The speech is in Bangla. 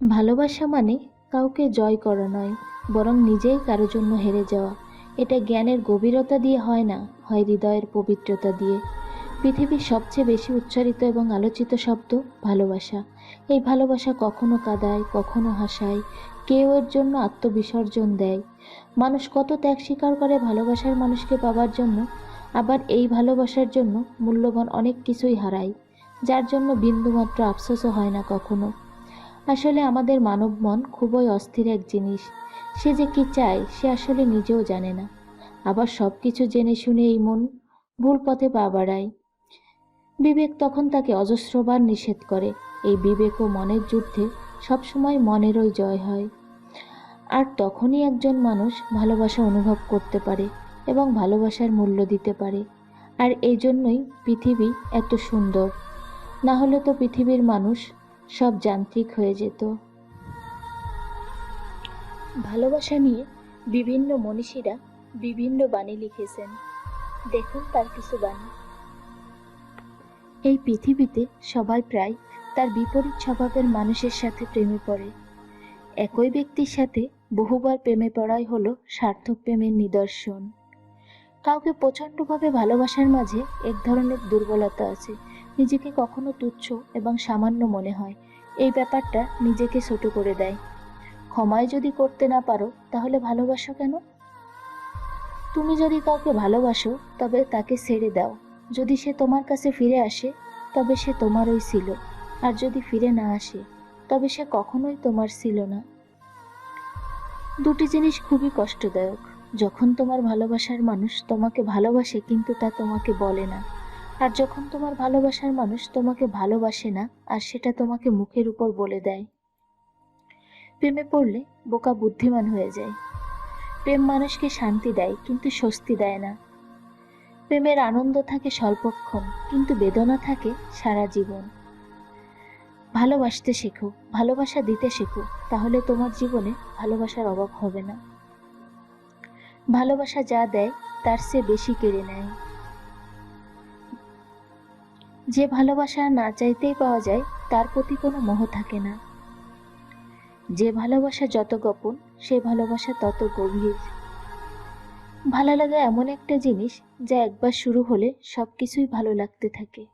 ভালোবাসা মানে কাউকে জয় করা নয়, বরং নিজেই কারও জন্য হেরে যাওয়া। এটা জ্ঞানের গভীরতা দিয়ে হয় না, হয় হৃদয়ের পবিত্রতা দিয়ে। পৃথিবীর সবচেয়ে বেশি উচ্চারিত এবং আলোচিত শব্দ ভালোবাসা। এই ভালোবাসা কখনো কাদায়, কখনো হাসায়, কেউ এর জন্য আত্মবিসর্জন দেয়। মানুষ কত ত্যাগ স্বীকার করে ভালোবাসার মানুষকে পাবার জন্য, আবার এই ভালোবাসার জন্য মূল্যবান অনেক কিছুই হারায়, যার জন্য বিন্দুমাত্র আফসোসও হয় না কখনো। আসলে আমাদের মানব মন খুবই অস্থির এক জিনিস। সে যে কি চায়, সে আসলে নিজেও জানে না। আবার সব কিছু জেনে শুনে এই মন ভুল পথে পা বাড়ায়। বিবেক তখন তাকে অজস্রবার নিষেধ করে। এই বিবেক ও মনের যুদ্ধে সবসময় মনেরই জয় হয়। আর তখনই একজন মানুষ ভালোবাসা অনুভব করতে পারে এবং ভালোবাসার মূল্য দিতে পারে। আর এই জন্যই পৃথিবী এত সুন্দর। না হলে তো পৃথিবীর মানুষ সব যান্ত্রিক হয়ে যেত। ভালোবাসা নিয়ে বিভিন্ন মনীষীরা বিভিন্ন বাণী লিখেছেন। দেখুন তার কিছু বাণী। এই পৃথিবীতে সবাই প্রায় তার বিপরীত স্বভাবের মানুষের সাথে প্রেমে পড়ে। একই ব্যক্তির সাথে বহুবার প্রেমে পড়াই হলো সার্থক প্রেমের নিদর্শন। কাউকে প্রচণ্ডভাবে ভালোবাসার মাঝে এক ধরনের দুর্বলতা আছে নিজেকে কখনো তুচ্ছ এবং সামান্য মনে হয়। এই ব্যাপারটা নিজেকে ছোট করে দেয়। ক্ষমায় যদি করতে না পারো, তাহলে ভালোবাসো কেন? তুমি যদি কাউকে ভালোবাসো, তবে তাকে ছেড়ে দাও। যদি সে তোমার কাছে ফিরে আসে, তবে সে তোমারই ছিল। আর যদি ফিরে না আসে, তবে সে কখনোই তোমার ছিল না। দুটি জিনিস খুবই কষ্টদায়ক। যখন তোমার ভালোবাসার মানুষ তোমাকে ভালোবাসে, কিন্তু তা তোমাকে বলে না। আর যখন তোমার ভালোবাসার মানুষ তোমাকে ভালোবাসে না, আর সেটা তোমাকে মুখের উপর বলে দেয়। প্রেমে পড়লে বোকা বুদ্ধিমান হয়ে যায়। প্রেম মানুষকে শান্তি দেয়, কিন্তু স্বস্তি দেয় না। প্রেমের আনন্দ থাকে স্বল্পক্ষণ, কিন্তু বেদনা থাকে সারা জীবন। ভালোবাসতে শেখো, ভালোবাসা দিতে শেখো, তাহলে তোমার জীবনে ভালোবাসার অভাব হবে না। ভালোবাসা যা দেয়, তার চেয়ে বেশি কেড়ে নেয়। যে ভালোবাসা না চাইতেই পাওয়া যায়, তার প্রতি কোনো মোহ থাকে না। যে ভালোবাসা যত গোপন, সে ভালোবাসা তত গভীর। ভালো লাগা এমন একটা জিনিস যা একবার শুরু হলে সব কিছুই ভালো লাগতে থাকে।